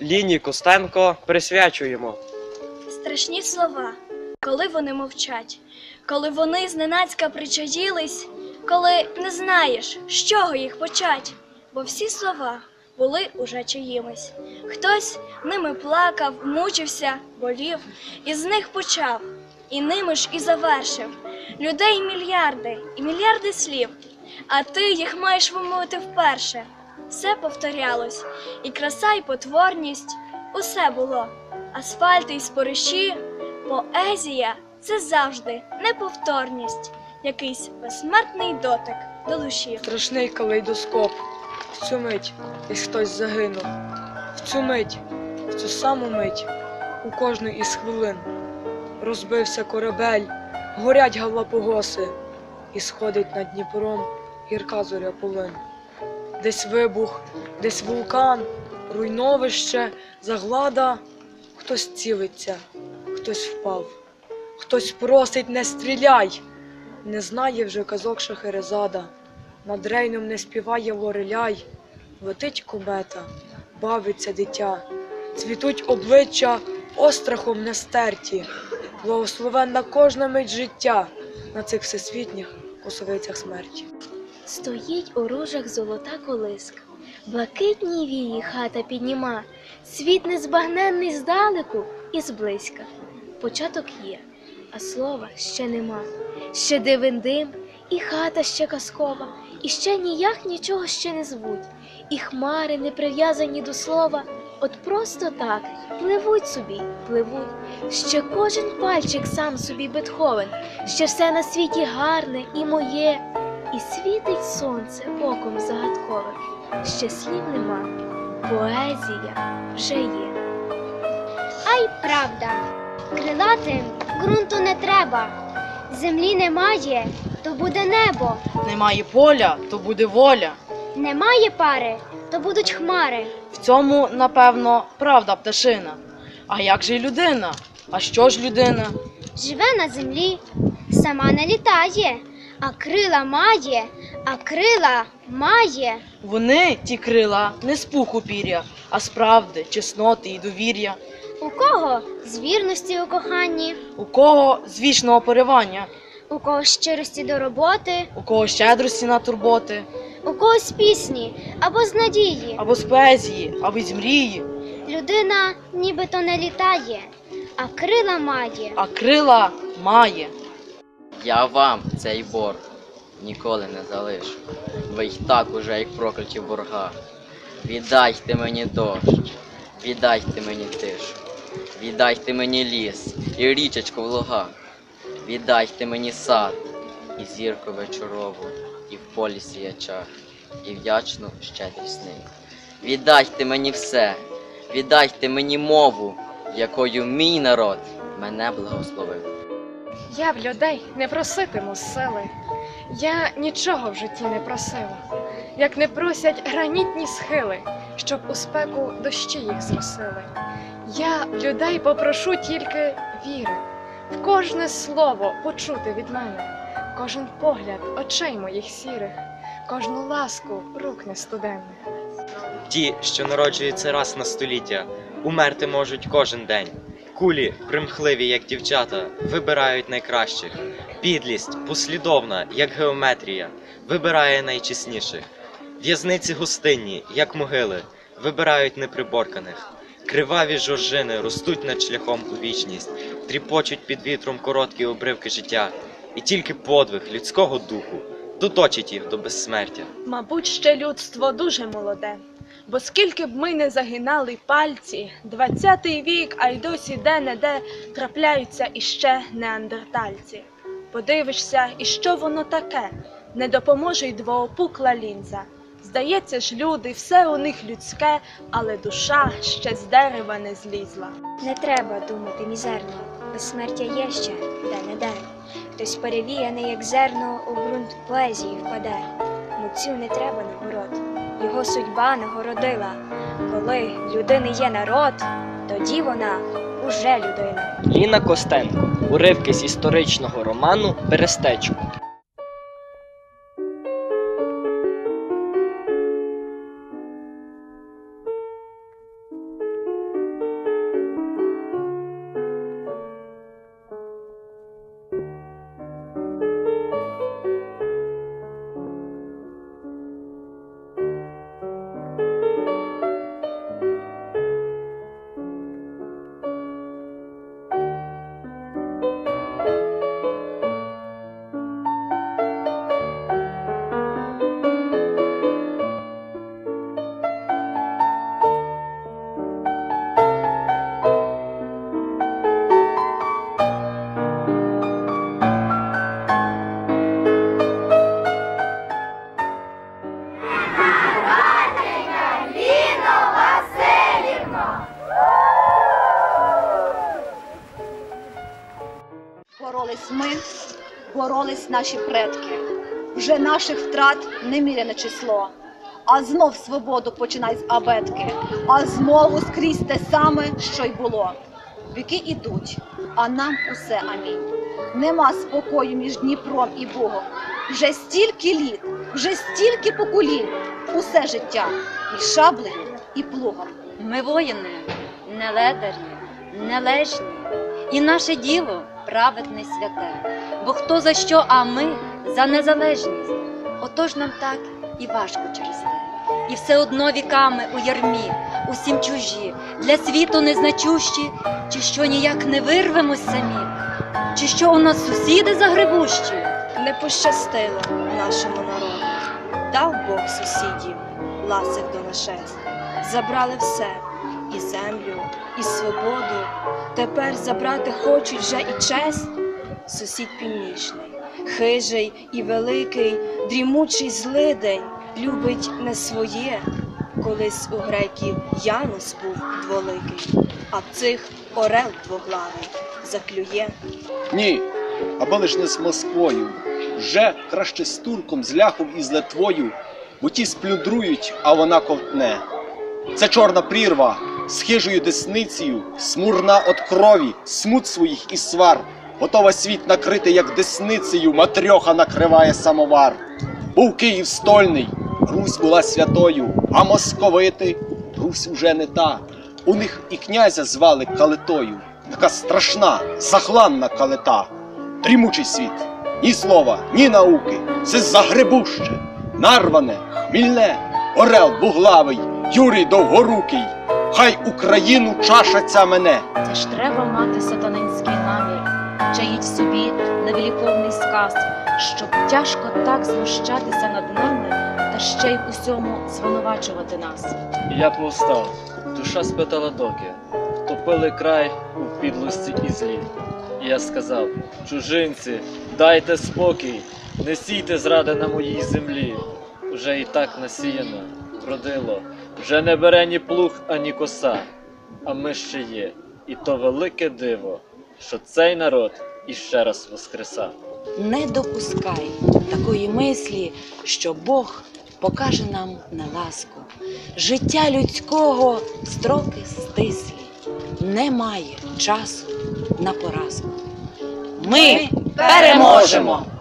Ліні Костенко присвячуємо. Страшні слова, коли вони мовчать, коли вони зненацька причаїлись, коли не знаєш, з чого їх почать, бо всі слова були уже чиїмись. Хтось ними плакав, мучився, болів, і з них почав, і ними ж і завершив. Людей мільярди і мільярди слів, а ти їх маєш вимовити вперше. Все повторялось, і краса, і потворність усе було. Асфальти й спориші, поезія це завжди неповторність, якийсь безсмертний дотик до душі. Страшний калейдоскоп. В цю мить десь хтось загинув. В цю мить, в цю саму мить, у кожну із хвилин розбився корабель, горять галапогоси, і сходить над Дніпром гірка зоря полин. Десь вибух, десь вулкан, руйновище, заглада. Хтось цілиться, хтось впав, хтось просить не стріляй. Не знає вже казок Шахерезада, над рейном не співає лореляй, летить комета, бавиться дитя, цвітуть обличчя острахом не стерті, благословенна кожна мить життя на цих всесвітніх косовицях смерті. Стоїть у ружах золота колиска, блакитні вії хата підніма, світ незбагненний здалеку і зблизька. Початок є, а слова ще нема. Ще дивен дим, і хата ще казкова, і ще ніяк нічого ще не звуть, і хмари не прив'язані до слова, от просто так пливуть собі, пливуть. Ще кожен пальчик сам собі Бетховен, ще все на світі гарне і моє. І світить сонце оком загадковим, ще слів нема, поезія вже є. Ай правда, крилатим ґрунту не треба. Землі немає, то буде небо. Немає поля, то буде воля. Немає пари, то будуть хмари. В цьому, напевно, правда пташина. А як же й людина? А що ж людина? Живе на землі, сама не літає, а крила має, а крила має. Вони, ті крила, не з пуху пір'я, а з правди, чесноти і довір'я. У кого з вірності у коханні, У кого з вічного поривання, у кого щирості до роботи, у кого щедрості на турботи, у кого з пісні або з надії. або з поезії, або з мрії, Людина нібито не літає, а крила має. а крила має. Я вам цей борг ніколи не залишу. Ви й так уже як прокляті борга. Віддайте мені дощ, віддайте мені тишу, віддайте мені ліс і річечку в лугах, віддайте мені сад і зірку вечорову, і в полі сіячах, і вдячну щедрість ним. Віддайте мені все, віддайте мені мову, якою мій народ мене благословив. Я в людей не проситиму сили. Я нічого в житті не просила, як не просять гранітні схили, щоб у спеку дощі їх зросили. Я в людей попрошу тільки віри, в кожне слово почути від мене, кожен погляд очей моїх сірих, кожну ласку рук нестуденних. Ті, що народжуються раз на століття, умерти можуть кожен день. Кулі, примхливі, як дівчата, вибирають найкращих. Підлість, послідовна, як геометрія, вибирає найчесніших. В'язниці гостинні, як могили, вибирають неприборканих. Криваві жоржини ростуть над шляхом у вічність, тріпочуть під вітром короткі обривки життя, і тільки подвиг людського духу доточить їх до безсмертя. Мабуть, ще людство дуже молоде. Бо скільки б ми не загинали пальці, двадцятий вік, а й досі де-не-де трапляються іще неандертальці. Подивишся, і що воно таке? Не допоможе й двоопукла лінза. Здається ж, люди, все у них людське, але душа ще з дерева не злізла. Не треба думати мізерно, безсмертя є ще де-не-де. Хтось перевіяний, як зерно, у ґрунт поезії впаде. Митцю не треба нагород, його судьба нагородила. Коли людини є народ, тоді вона уже людина. Ліна Костенко. Уривки з історичного роману Берестечко. Боролись ми, боролись наші предки. Вже наших втрат неміряне число. А знов свободу починай з абетки, а знову скрізь те саме, що й було. Віки ідуть, а нам усе амінь. Нема спокою між Дніпром і Богом. Вже стільки літ, вже стільки поколінь, усе життя і шаблею, і плугом. Ми воїни, неледарні, нележні, і наше діло праведне святе. Бо хто за що, а ми за незалежність. Отож нам так і важко через те. І все одно віками у ярмі, усім чужі, для світу незначущі, чи що ніяк не вирвемось самі, чи що у нас сусіди загребущі. Не пощастило нашому народу. Дав Бог сусідів, ласих до нашест. Забрали все і землю, і свободу. Тепер забрати хочуть вже і честь. Сусід північний, хижий і великий, дрімучий злидень, любить не своє. Колись у греків Янус був дволикий, а цих орел двоглавий заклює. Ні, аби лиш не з Москвою. Вже краще з турком, з ляхом і з Литвою, бо ті сплюндрують, а вона ковтне. Це чорна прірва з десницею, смурна от крові, смут своїх і свар. Готова світ накрити, як десницею, матрьоха накриває самовар. Був Київ стольний, Русь була святою, а московити Русь уже не та. У них і князя звали калитою, така страшна, захланна калита. Дрімучий світ, ні слова, ні науки, все загребуще, нарване, хмільне, орел буглавий, Юрій довгорукий, хай Україну чаша ця мене. Це ж треба мати сатанинський намір, чаїть в собі невеликовний сказ, щоб тяжко так знущатися над нами та ще й усьому звинувачувати нас. Я повстав, душа спитала доки, втопили край у підлості і злі. І я сказав: чужинці, дайте спокій, не сійте зради на моїй землі. Вже і так насіяно, вродило, вже не бере ні плуг, ані коса. А ми ще є, і то велике диво, що цей народ іще раз воскреса. Не допускай такої мислі, що Бог покаже нам неласку. Життя людського строки стислі, немає часу на поразку. Ми переможемо!